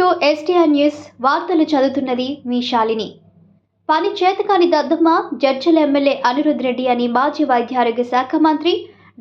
To STR news వార్తలు చదువుతున్నది మీ శాలిని. పని చేతకాని దద్దమ్మ జడ్చల ఎమ్మెల్యే అనిరుద్ రెడ్డి అని మాజీ వైద్య ఆరోగ్య శాఖ మంత్రి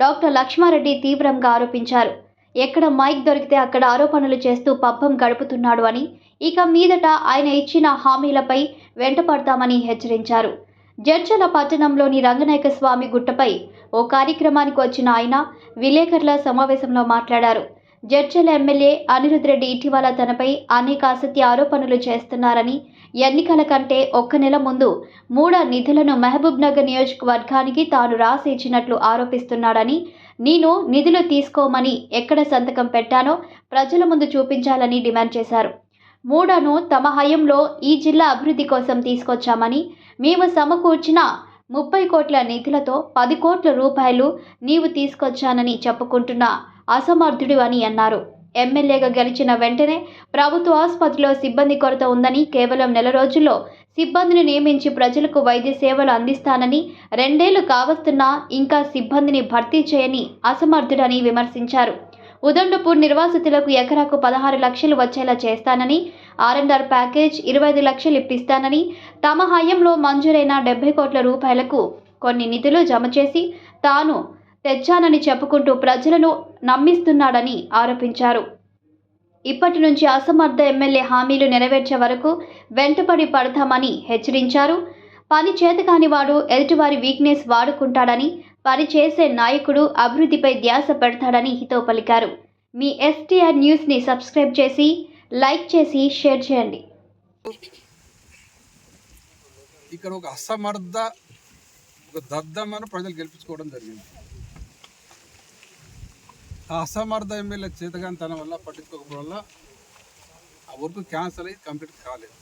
డాక్టర్ లక్ష్మారెడ్డి తీవ్రంగా ఆరోపించారు. ఎక్కడ మైక్ దొరికితే అక్కడ ఆరోపణలు చేస్తూ పబ్బం గడుపుతున్నాడు అని ఇక మీదట ఆయన ఇచ్చిన హామీలపై వెంటపడతామని హెచ్చరించారు. జడ్చల పట్టణంలోని రంగనాయక స్వామి గుట్టపై ఓ కార్యక్రమానికి వచ్చిన ఆయన విలేకరుల సమావేశంలో మాట్లాడారు. జడ్చల ఎమ్మెల్యే అనిరుద్ రెడ్డి ఇటీవల తనపై అనేక అసత్య ఆరోపణలు చేస్తున్నారని ఎన్నికల కంటే ఒక్క నెల ముందు మూడ నిధులను మహబూబ్ నగర్ నియోజకవర్గానికి తాను రాసి ఇచ్చినట్లు ఆరోపిస్తున్నాడని నేను నిధులు తీసుకోమని ఎక్కడ సంతకం పెట్టానో ప్రజల ముందు చూపించాలని డిమాండ్ చేశారు. మూడను తమ హయంలో ఈ జిల్లా అభివృద్ధి కోసం తీసుకొచ్చామని మేము సమకూర్చిన ముప్పై కోట్ల నిధులతో పది కోట్ల రూపాయలు నీవు తీసుకొచ్చానని చెప్పుకుంటున్నా అసమర్థుడు అని అన్నారు. ఎమ్మెల్యేగా గెలిచిన వెంటనే ప్రభుత్వ ఆసుపత్రిలో సిబ్బంది కొరత ఉందని కేవలం నెల రోజుల్లో సిబ్బందిని నియమించి ప్రజలకు వైద్య సేవలు అందిస్తానని రెండేళ్ళు కావస్తున్నా ఇంకా సిబ్బందిని భర్తీ చేయని అసమర్థుడని విమర్శించారు. ఉదండపూర్ నిర్వాసితులకు ఎకరాకు పదహారు లక్షలు వచ్చేలా చేస్తానని ఆర్ఎండ్ఆర్ ప్యాకేజ్ ఇరవై ఐదు లక్షలు ఇప్పిస్తానని తమ హయాంలో మంజూరైన డెబ్బై కోట్ల రూపాయలకు కొన్ని నిధులు జమ చేసి తాను తెచ్చానని చెప్పుకుంటూ ప్రజలను నమ్మిస్తున్నాడని ఆరోపించారు. ఇప్పటి నుంచి అసమర్థ ఎమ్మెల్యే హామీలు నెరవేర్చే వరకు వెంటపడి పడతామని హెచ్చరించారు. పని చేతకాని వాడు ఎదుటివారి వీక్నెస్ వాడుకుంటాడని పని చేసే నాయకుడు అభివృద్ధిపై ధ్యాస పెడతాడని హితో పలికారు. మీ ఎస్టీఆర్ న్యూస్ని సబ్స్క్రైబ్ చేసి లైక్ చేసి షేర్ చేయండి. ఇక్కడ ఒక అసమర్థ ఒక దద్దమ్మను ప్రజలు గెలిపించుకోవడం జరిగింది. అసమర్థ ఎమ్మెల్యే చేతగానితనం వల్ల పట్టించుకోకపోవడం వల్ల ఆ వర్క్ క్యాన్సిల్ అయ్యి కంప్లీట్ కాలేదు.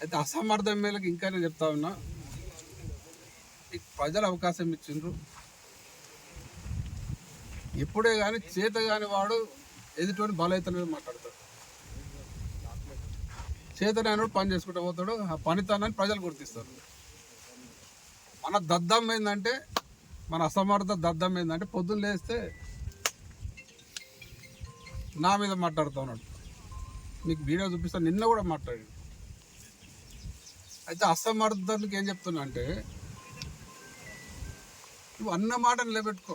అయితే అసమర్థ ఎమ్మెల్యేకి ఇంకా నేను చెప్తా ఉన్నా మీకు ప్రజలు అవకాశం ఇచ్చిండ్రు. ఇప్పుడే కానీ చేత కాని వాడు ఎదుటి బలహీతల మీద మాట్లాడతాడు. చేతనైనడు పని చేసుకుంటూ పోతాడు ఆ పనితనాన్ని ప్రజలు గుర్తిస్తారు. మన దద్దం ఏంటంటే మన అసమర్థ దద్దం ఏంటంటే పొద్దున్న లేస్తే నా మీద మాట్లాడుతూ ఉన్నాడు. మీకు వీడియో చూపిస్తాను నిన్న కూడా మాట్లాడాడు. అయితే అసమర్థానికి ఏం చెప్తున్నా అంటే నువ్వు అన్న మాట నిలబెట్టుకో.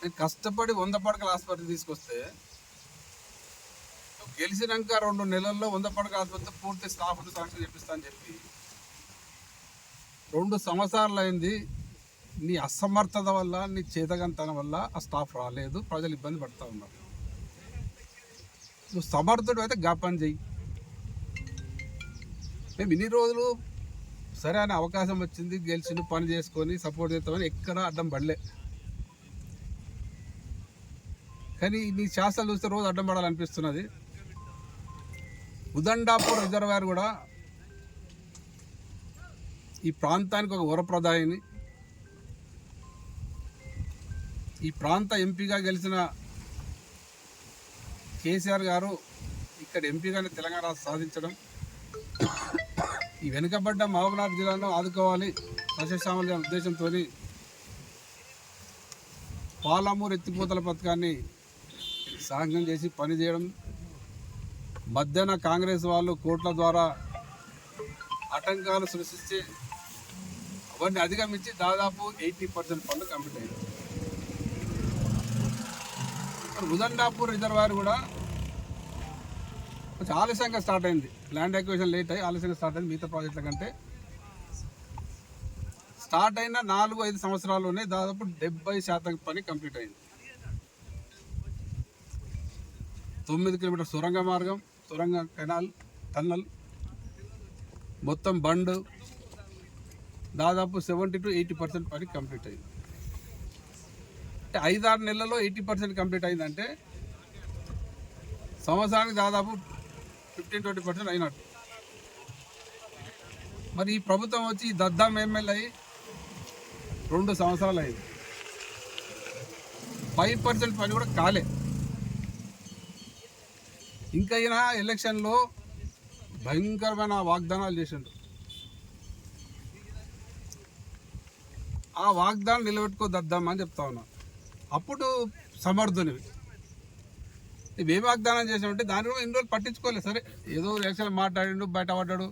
నేను కష్టపడి వంద పడకల ఆసుపత్రి తీసుకొస్తే నువ్వు గెలిచినాక రెండు నెలల్లో వంద పడకల ఆసుపత్రి పూర్తి స్టాఫ్ను సాక్షి చెప్పిస్తా అని చెప్పి రెండు సంవత్సరాలు అయింది నీ అసమర్థత వల్ల నీ చేతగంతనం వల్ల ఆ స్టాఫ్ రాలేదు. ప్రజలు ఇబ్బంది పడుతూ ఉన్నారు. నువ్వు సమర్థుడు అయితే జ్ఞాపం చెయ్యి. మేము ఇన్ని రోజులు సరే అనే అవకాశం వచ్చింది గెలిచిండు పని చేసుకొని సపోర్ట్ చేస్తామని ఎక్కడ అడ్డం పడలే. కానీ నీ శాస్త్రాలు చూస్తే రోజు అడ్డం పడాలనిపిస్తున్నది. ఉదండాపూర్ రిజర్వాయర్ కూడా ఈ ప్రాంతానికి ఒక వరప్రదాయని ఈ ప్రాంత ఎంపీగా గెలిచిన కేసీఆర్ గారు ఇక్కడ ఎంపీగానే తెలంగాణ సాధించడం. ఈ వెనుకబడ్డ మహబూబ్నాథ్ జిల్లాను ఆదుకోవాలి సస్యశ్యామల ఉద్దేశంతో పాలమూరు ఎత్తిపోతల పథకాన్ని సాంక్షన్ చేసి పనిచేయడం మధ్యాహ్న కాంగ్రెస్ వాళ్ళు కోట్ల ద్వారా ఆటంకాలు సృష్టించి అవన్నీ అధిగమించి దాదాపు ఎయిటీ పర్సెంట్ పనులు కంప్లీట్ అయ్యాయి ఇప్పుడు ఉదండాపూర్ రిజర్వాయర్ కూడా కొంచెం ఆలస్యంగా స్టార్ట్ అయింది. ల్యాండ్ ఎక్వేషన్ లేట్ అయ్యి ఆలస్యంగా స్టార్ట్ అయింది మిగతా ప్రాజెక్టుల కంటే. స్టార్ట్ అయిన నాలుగు ఐదు సంవత్సరాల్లోనే దాదాపు డెబ్బై శాతం పని కంప్లీట్ అయింది. తొమ్మిది కిలోమీటర్ సొరంగ మార్గం సొరంగ కెనాల్ టన్నల్ మొత్తం బండ్ దాదాపు సెవెంటీ టు ఎయిటీ పర్సెంట్ పని కంప్లీట్ అయింది. అంటే ఆరు నెలల్లో ఎయిటీ పర్సెంట్ కంప్లీట్ అయిందంటే సంవత్సరానికి దాదాపు ఫిఫ్టీన్ ట్వంటీ పర్సెంట్ అయినట్టు. మరి ఈ ప్రభుత్వం వచ్చి దద్దాం ఎమ్మెల్యే అయ్యి రెండు సంవత్సరాలు అయింది. ఫైవ్ పర్సెంట్ పని కూడా కాలే. ఇంకా ఈయన ఎలక్షన్లో భయంకరమైన వాగ్దానాలు చేసిండు. ఆ వాగ్దానం నిలబెట్టుకో దద్దామని చెప్తా ఉన్నా. అప్పుడు సమర్థునివి. నువ్వేం వాగ్దానం చేసావంటే దాని కూడా ఇన్ని రోజులు పట్టించుకోలేదు. సరే ఏదో రేషన్ మాట్లాడిండు బయట పడ్డాడు.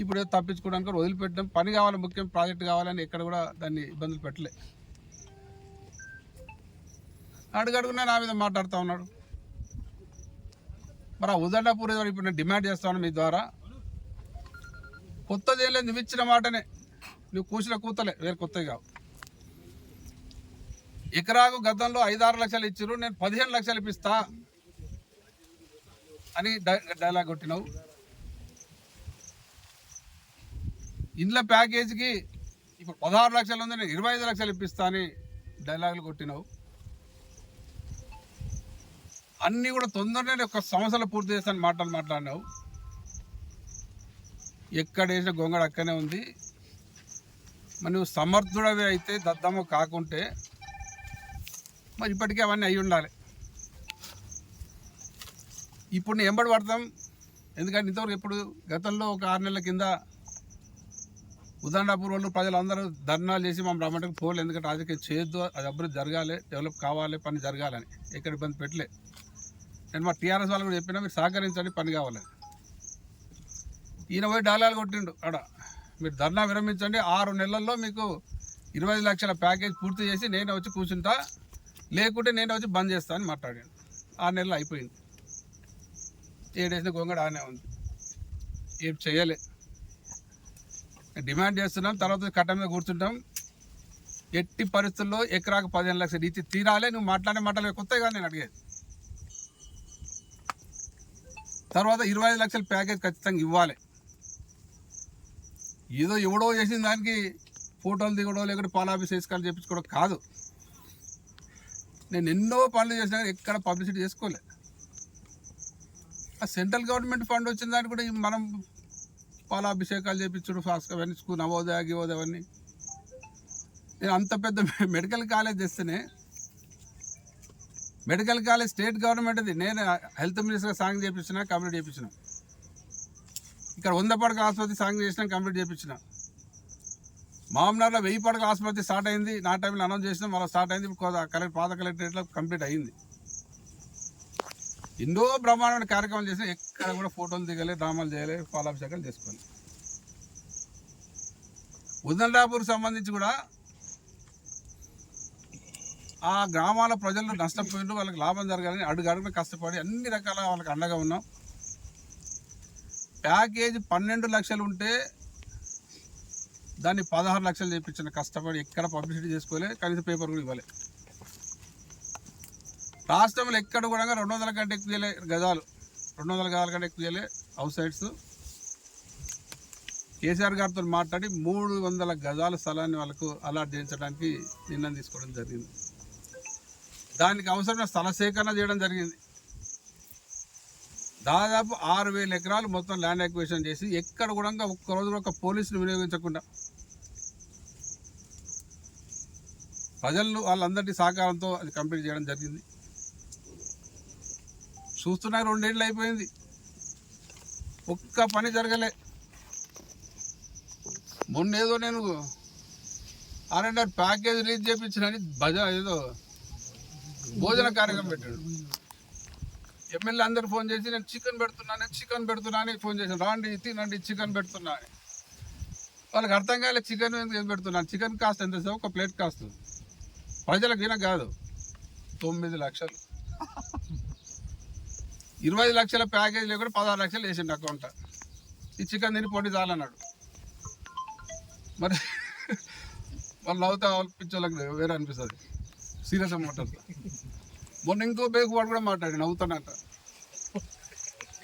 ఇప్పుడు ఏదో తప్పించుకోవడానికి వదిలిపెట్టడం పని కావాలి ముఖ్యం ప్రాజెక్ట్ కావాలని ఎక్కడ కూడా దాన్ని ఇబ్బందులు పెట్టలే. అడుగడుగునే నా మీద మాట్లాడుతూ ఉన్నాడు. మరి ఆ ఉదండపూర్ ఇప్పుడు నేను డిమాండ్ చేస్తాను మీ ద్వారా. కొత్తది ఏం లేదు నువ్వు ఇచ్చిన మాటనే. నువ్వు కూసిన కూతలే వేరే కొత్తవి కావు. ఎకరాకు గతంలో ఐదారు లక్షలు ఇచ్చిర్రు నేను పదిహేను లక్షలు ఇప్పిస్తా అని డైలాగ్ కొట్టినావు. ఇండ్ల ప్యాకేజీకి ఇప్పుడు పదహారు లక్షలు ఉంది నేను ఇరవై ఐదు లక్షలు ఇప్పిస్తా అని డైలాగులు కొట్టినావు. అన్నీ కూడా తొందరనే ఒక సంవత్సరాలు పూర్తి చేస్తాను మాటలు మాట్లాడినావు. ఎక్కడ వేసిన గొంగడ అక్కనే ఉంది. మరి నువ్వు సమర్థుడవి అయితే దద్దమ్మ కాకుంటే మరి ఇప్పటికే అవన్నీ అయి ఉండాలి. ఇప్పుడు నేను ఎంబడి పడతాం. ఎందుకంటే ఇంతవరకు ఎప్పుడు గతంలో ఒక ఆరు నెలల కింద ఉదండాపూర్ వాళ్ళు ప్రజలందరూ ధర్నాలు చేసి మనం రమ్మంటే పోలే. ఎందుకంటే రాజకీయం చేయొద్దు అది అభివృద్ధి జరగాలి డెవలప్ కావాలి పని జరగాలని. ఎక్కడ ఇబ్బంది పెట్టలే. నేను మా టీఆర్ఎస్ వాళ్ళు కూడా చెప్పినా మీరు సహకరించండి పని కావాలి. ఈయన పోయి డాలాలు కొట్టిండు అక్కడ మీరు ధర్నా విరమించండి ఆరు నెలల్లో మీకు ఇరవై లక్షల ప్యాకేజ్ పూర్తి చేసి నేనే వచ్చి కూర్చుంటా. లేకుంటే నేను వచ్చి బంద్ చేస్తా అని మాట్లాడాను ఆరు నెలలు అయిపోయింది. ఏడేసిన గొంగడ ఆనే ఉంది. ఏం చేయలే. డిమాండ్ చేస్తున్నాం తర్వాత కట్ట మీద కూర్చుంటాం. ఎట్టి పరిస్థితుల్లో ఎకరాకు పదిహేను లక్షలు ఇచ్చి తీరాలే నువ్వు మాట్లాడే మాటలు కొత్తగా నేను అడిగేది. తర్వాత ఇరవై ఐదు లక్షల ప్యాకేజ్ ఖచ్చితంగా ఇవ్వాలి. ఏదో ఎవడో చేసిన దానికి ఫోటోలు దిగడో లేకుంటే పాలాఫీస్ వేసుకోవాలి చెప్పించుకోవడం కాదు. నేను ఎన్నో పనులు చేసినా ఎక్కడ పబ్లిసిటీ చేసుకోలే. ఆ సెంట్రల్ గవర్నమెంట్ ఫండ్ వచ్చిన దానికి కూడా మనం పాలాభిషేకాలు చేయించుడు ఫాస్ట్ అవన్నీ స్కూల్ నవోదయ గివోదయ అవన్నీ. నేను అంత పెద్ద మెడికల్ కాలేజ్ తెస్తేనే మెడికల్ కాలేజ్ స్టేట్ గవర్నమెంట్ అది. నేను హెల్త్ మినిస్టర్ సాంగ్ చేయించిన కంప్లీట్ చేయించిన ఇక్కడ వంద పడక ఆసుపత్రి సాంగ్ చేసిన కంప్లీట్ చేయించిన మామూలుగా వెయ్యి పడక ఆసుపత్రి స్టార్ట్ అయింది. నా టైంలో అనౌన్స్ చేసిన మళ్ళీ స్టార్ట్ అయింది. ఇప్పుడు కలెక్టర్ పాత కలెక్టరేట్లో కంప్లీట్ అయింది. ఎన్నో బ్రహ్మాండమైన కార్యక్రమాలు చేసిన ఎక్కడ కూడా ఫోటోలు దిగలే డ్రామాలు చేయలే పాలాభిషేకాలు చేసుకోవాలి ఉదండాపూర్ సంబంధించి కూడా ఆ గ్రామాల ప్రజలు నష్టపోయిండ్రు వాళ్ళకి లాభం జరగాలని అడుగు అడుగున కష్టపడి అన్ని రకాల వాళ్ళకి అండగా ఉన్నాం. ప్యాకేజ్ పన్నెండు లక్షలు ఉంటే దాన్ని పదహారు లక్షలు చేయించిన కష్టపడి ఎక్కడ పబ్లిసిటీ చేసుకోలే కనీసం పేపర్ కూడా ఇవ్వలే. రాష్ట్రంలో ఎక్కడ కూడా రెండు వందల కంటే ఎక్కువ చేయలే గజాలు. రెండు వందల గజాల కంటే ఎక్కువ చేయలే హౌస్ సైడ్స్ కేసీఆర్ గారితో మాట్లాడి మూడు వందల గజాల స్థలాన్ని వాళ్ళకు అలాట్ చేయించడానికి నిర్ణయం తీసుకోవడం జరిగింది. దానికి అవసరమైన స్థల సేకరణ చేయడం జరిగింది. దాదాపు ఆరు వేల ఎకరాలు మొత్తం ల్యాండ్ ఎక్వేషన్ చేసి ఎక్కడ కూడా ఒక్క రోజు ఒక పోలీసుని వినియోగించకుండా. ప్రజలను వాళ్ళందరి సహకారంతో అది కంప్లీట్ చేయడం జరిగింది. చూస్తున్నా రెండేళ్ళు అయిపోయింది. ఒక్క పని జరగలే. మొన్న ఏదో నేను R and R package release చేయించిన భజ ఏదో భోజన కార్యక్రమం పెట్టాడు. ఎమ్మెల్యే అందరు ఫోన్ చేసి నేను చికెన్ పెడుతున్నాను చికెన్ పెడుతున్నాను ఫోన్ చేశాను రాండి తినండి చికెన్ పెడుతున్నా వాళ్ళకి అర్థం కాలే చికెన్ ఎందుకు పెడుతున్నాను చికెన్ కాస్ట్ ఎంత సార్? ఒక ప్లేట్ కాస్ట్. ప్రజలకు ఈయన కాదు. తొమ్మిది లక్షలు. ఇరవై లక్షల ప్యాకేజ్ లేకుండా పదహారు లక్షలు వేసిండు అకౌంట్. ఈ చికెన్ తిని పొడి చాలన్నాడు. మరి వాళ్ళు అవుతా పిచ్చోళ్ళకి వేరే అనిపిస్తుంది. సీరియస్ మాట్లాడతా మొన్న ఇంకో బేగు వాడు కూడా మాట్లాడి నవ్వుతానంట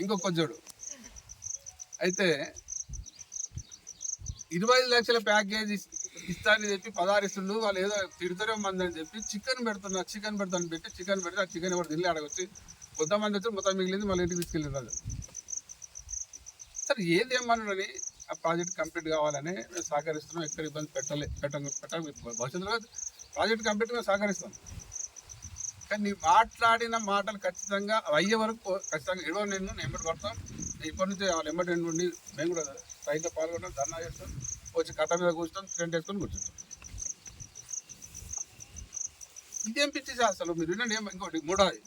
ఇంకో కొంచెడు అయితే ఇరవై ఐదు లక్షల ప్యాకేజ్ ఇస్తానని చెప్పి పదారిస్తుండు వాళ్ళు ఏదో తిడతారే మంది అని చెప్పి చికెన్ పెడుతున్నా చికెన్ పెడతాను పెట్టి చికెన్ పెడితే ఆ చికెన్ ఎవరు తిల్లి అడగొచ్చి కొంతమంది వచ్చి మొత్తం మిగిలింది మళ్ళీ ఇంటికి తీసుకెళ్ళింది అది సరే ఏది ఏమన్నాడని ఆ ప్రాజెక్ట్ కంప్లీట్ కావాలని మేము సహకరిస్తున్నాం ఎక్కడ ఇబ్బంది పెట్టలే పెట్ట పెట్ట భవిష్యత్తులో ప్రాజెక్ట్ కంప్లీట్ మేము సహకరిస్తాం. కానీ నీ మాట్లాడిన మాటలు ఖచ్చితంగా అయ్యే వరకు ఖచ్చితంగా ఇడవ నేను నేను ఎంబడి కొడతాం. నేను ఇప్పటి నుంచి వాళ్ళు ఎంబడి నుండి మేము కూడా రైతులో పాల్గొంటాం ధర్నా చేస్తాం వచ్చి కట్ట మీద కూర్చుంటాం టెంట్ వేసుకొని కూర్చుంటాం. ఇదేం పిచ్చి అసలు? మీరు వినండి ఇంకోటి మూడోది.